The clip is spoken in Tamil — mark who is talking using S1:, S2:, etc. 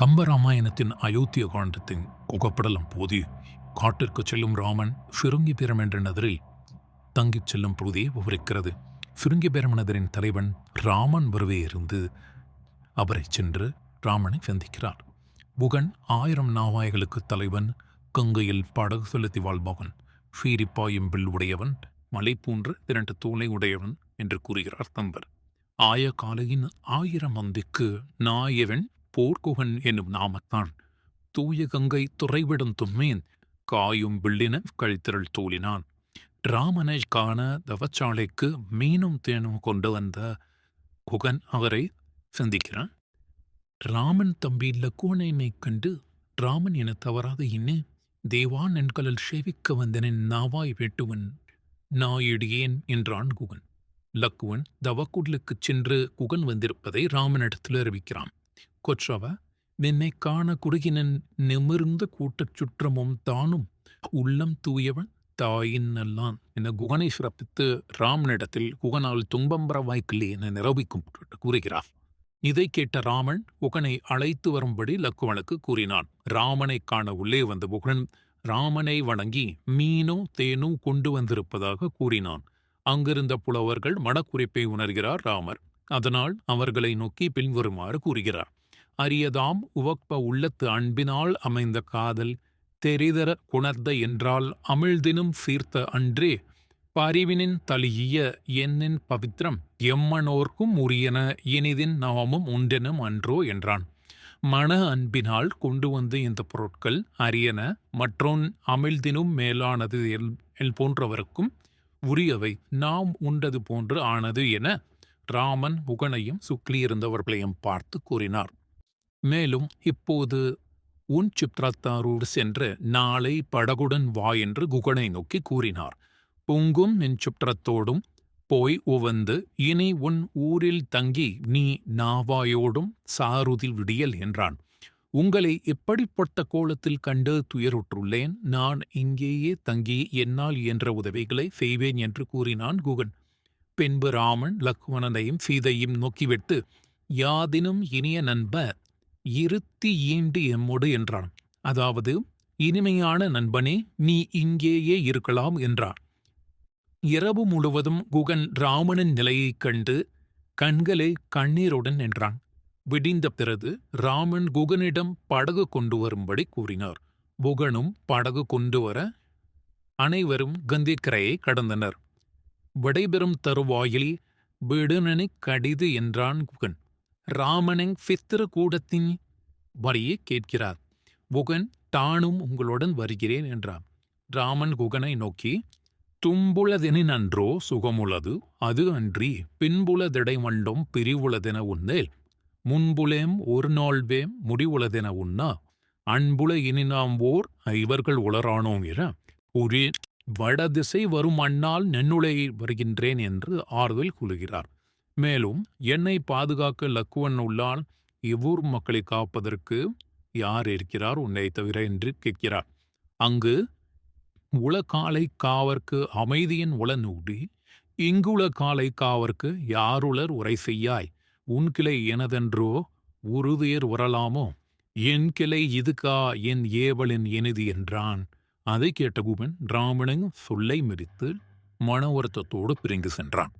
S1: கம்பராமாயணத்தின் அயோத்திய காண்டத்தின் குகப்படலம் போது காட்டிற்கு செல்லும் ராமன் ஃபிருங்கி என்ற நகரில் தங்கிச் செல்லும் பொழுதே விவரிக்கிறது. ஃபிருங்கி நகரின் தலைவன் ராமன் வருவே இருந்து அவரை சென்று ராமனை சந்திக்கிறார் புகன் ஆயிரம் நாவாய்களுக்கு தலைவன் கங்கையில் படகு செலுத்தி வாழ்பவன் ஷீரிப்பாயும் வில் உடையவன் மலை போன்ற இரண்டு தூளை உடையவன் என்று கூறுகிறார் தம்பர். ஆய காலையின் ஆயிரம் அந்திக்கு நாயவன் போர்க்குகன் என்னும் நாமத்தான். தூய கங்கை துறைவிடும் தும்மேன் காயும் வில்லின கழித்திரள் தூளினான். ராமனை காண தவச்சாலைக்கு மீனும் தேனும் கொண்டு வந்த குகன் அவரை சந்திக்கிறான். ராமன் தம்பி லக்குவனை கண்டு ராமன் என தவறாது இன்னே தேவான் என்கலல் சேவிக்க வந்தனின் நாவாய் வெட்டுவன் நாயிடியேன் என்றான் குகன். லக்குவன் தவக்குடலுக்குச் சென்று குகன் வந்திருப்பதை ராமனிடத்தில் அறிவிக்கிறான். கொற்றவ நின்னை காண குறுகினன் நிமிர்ந்த கூட்டச் சுற்றமும் தானும் உள்ளம் தூயவன் தாயின் நல்லான். என குகனை சிறப்பித்து ராமனிடத்தில் குகனால் துன்பம் பெற வாய்க்கில்லை என நிரூபிக்கும் கூறுகிறார். இதை கேட்ட ராமன் குகனை அழைத்து வரும்படி லக்குவனுக்கு கூறினான். ராமனை காண உள்ளே வந்த குகன் ராமனை வணங்கி மீனோ தேனோ கொண்டு வந்திருப்பதாக கூறினான். அங்கிருந்த புலவர்கள் மனக்குறிப்பை உணர்கிறார் ராமர். அதனால் அவர்களை நோக்கி பின்வருமாறு கூறுகிறார். அரியதாம் உவக்ப உள்ளத்து அன்பினால் அமைந்த காதல் தெரிதர குணர்ந்த என்றால் அமிழ்தினும் சீர்த்த அன்றே பரிவினின் தழியிய என்னின் பவித்ரம் எம்மனோர்க்கும் உரியன இனிதின் நாமும் உண்டெனும் அன்றோ என்றான். மன அன்பினால் கொண்டு வந்து இந்த பொருட்கள் அரியன மற்றொன் அமிழ்தினும் மேலானது எல் போன்றவருக்கும் உரியவை நாம் உண்டது போன்று ஆனது என ராமன் உகனையும் சுக்லியிருந்தவர்களையும் பார்த்து கூறினார். மேலும் இப்போது உன் சிப்ரத்தாரோடு சென்று நாளை படகுடன் வா என்று குகனை நோக்கி கூறினார். பொங்கும் நின் சுற்றத்தோடும் போய் உவந்து இனி உன் ஊரில் தங்கி நீ நாவாயோடும் சாருதில் விடியல் என்றான். உங்களை எப்படிப்பட்ட கோலத்தில் கண்டு துயருற்றுள்ளேன்? நான் இங்கேயே தங்கி என்னால் என்ற உதவிகளை செய்வேன் என்று கூறினான் குகன். பின்பு ராமன் லக்மணனையும் சீதையும் நோக்கிவிட்டு யாதினும் இனிய நண்ப இருத்தி ஈண்டு எம்மோடு என்றான். அதாவது இனிமையான நண்பனே நீ இங்கேயே இருக்கலாம் என்றான். இரவு முழுவதும் குகன் ராமனின் நிலையைக் கண்டு கண்களை கண்ணீருடன் நின்றான். விடிந்த பிறகு ராமன் குகனிடம் படகு கொண்டு வரும்படி கூறினார். குகனும் படகு கொண்டு வர அனைவரும் கந்திக்கரையை கடந்தனர். விடைபெறும் தருவாயில் விடுனனை கடிது என்றான் குகன். ராமனங் கூடத்தின் வரியை கேட்கிறார். புகன் தானும் உங்களுடன் வருகிறேன் என்றான் ராமன் குகனை நோக்கி தும்புளதெனின் அன்றோ சுகமுளது அது அன்றி பின்புலதிடை மண்டும் பிரிவுளதென உன்னேல் முன்புலேம் ஒரு நாள்வேம் முடிவுளதென உண்ணா அன்புல இனினாம் ஓர் இவர்கள் உளரானோம் என ஒரு வடதிசை வரும் அண்ணால் நென்னுளை வருகின்றேன் என்று ஆறுதல் கூறுகிறார். மேலும் என்னை பாதுகாக்க லக்குவன் உள்ளால் இவ்வூர் மக்களை காப்பதற்கு யார் இருக்கிறார்? உன்னை தவிர என்று கேட்கிறார். அங்கு உளக்காலை காவர்க்கு அமைதியின் உளநூடி இங்குள காலை காவர்க்கு யாருளர் உரை செய்யாய்? உன் கிளை எனதென்றோ உறுதியர் உரலாமோ என் கிளை இதுகா? என் ஏவலின் எனது என்றான். அதை கேட்ட குபன் ராமனின் சொல்லை மிதித்து மன வருத்தத்தோடு பிரிந்து சென்றான்.